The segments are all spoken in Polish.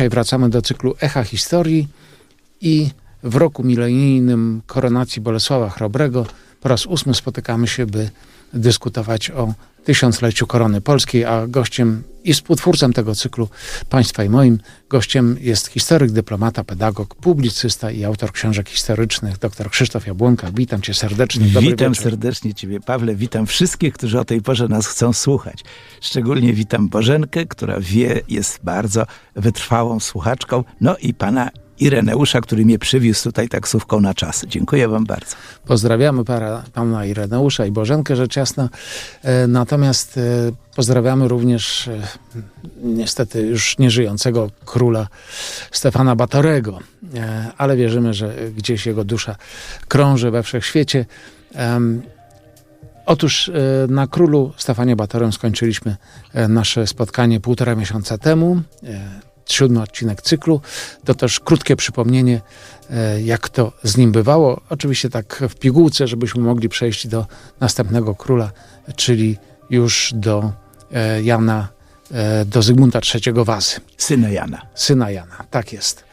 Dzisiaj wracamy do cyklu Echa Historii i w roku milenijnym koronacji Bolesława Chrobrego po raz ósmy spotykamy się, by dyskutować o tysiącleciu korony polskiej, a gościem i współtwórcą tego cyklu państwa i moim gościem jest historyk, dyplomata, pedagog, publicysta i autor książek historycznych, dr Krzysztof Jabłonka. Witam cię serdecznie. Dobry witam wieczór. serdecznie ciebie, Pawle. Witam wszystkich, którzy o tej porze nas chcą słuchać. Szczególnie witam Bożenkę, która wie, jest bardzo wytrwałą słuchaczką. No i pana Ireneusza, który mnie przywiózł tutaj taksówką na czas. Dziękuję wam bardzo. Pozdrawiamy para, pana Ireneusza i Bożenkę rzecz jasna. E, Natomiast e, pozdrawiamy również e, niestety już nieżyjącego króla Stefana Batorego, ale wierzymy, że gdzieś jego dusza krąży we wszechświecie. Otóż na królu Stefanie Batorym skończyliśmy nasze spotkanie półtora miesiąca temu. Siódmy odcinek cyklu. To też krótkie przypomnienie, e, jak to z nim bywało. Oczywiście tak w pigułce, żebyśmy mogli przejść do następnego króla, czyli już do e, Jana, e, do Zygmunta III Wazy Syna Jana. syna Jana. Tak jest.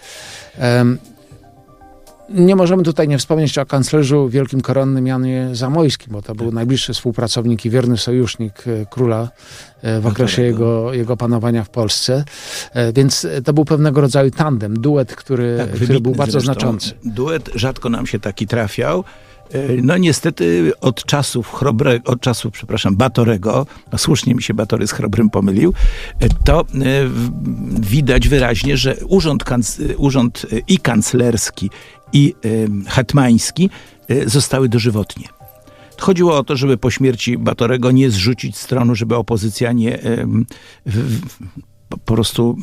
Nie możemy tutaj nie wspomnieć o kanclerzu wielkim koronnym Janie Zamojskim, bo to był najbliższy współpracownik i wierny sojusznik e, króla e, w okresie jego, jego panowania w Polsce. E, Więc to był pewnego rodzaju tandem, duet, który, Tak, który był bardzo zresztą. znaczący. Duet rzadko nam się taki trafiał. E, No niestety od czasów Chrobre, od czasów, przepraszam, Batorego, no słusznie mi się Batory z Chrobrym pomylił, e, to e, widać wyraźnie, że urząd, urząd i kanclerski, i hetmański zostały dożywotnie. Chodziło o to, żeby po śmierci Batorego nie zrzucić z tronu, żeby opozycja nie, po- prostu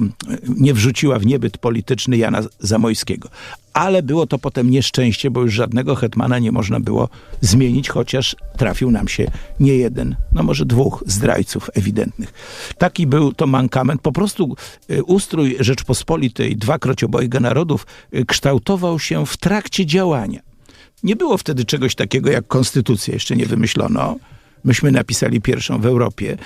nie wrzuciła w niebyt polityczny Jana Zamojskiego. Ale było to potem nieszczęście, bo już żadnego hetmana nie można było zmienić, chociaż trafił nam się nie jeden, no może dwóch zdrajców ewidentnych. Taki był to mankament. Po prostu y, ustrój Rzeczpospolitej, dwakroć obojga narodów, y, kształtował się w trakcie działania. Nie było wtedy czegoś takiego jak konstytucja, jeszcze nie wymyślono. Myśmy napisali pierwszą w Europie,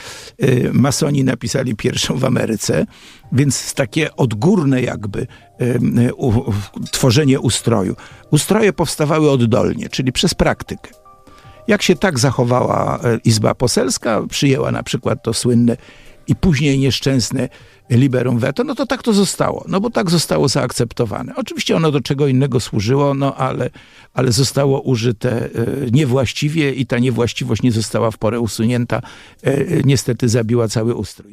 y, masoni napisali pierwszą w Ameryce, więc takie odgórne jakby y, y, tworzenie ustroju. Ustroje powstawały oddolnie, czyli przez praktykę. Jak się tak zachowała Izba Poselska, przyjęła na przykład to słynne i później nieszczęsne liberum veto, no to tak to zostało, no bo tak zostało zaakceptowane. Oczywiście ono do czego innego służyło, no ale, ale zostało użyte e, niewłaściwie i ta niewłaściwość nie została w porę usunięta. E, e, niestety zabiła cały ustrój.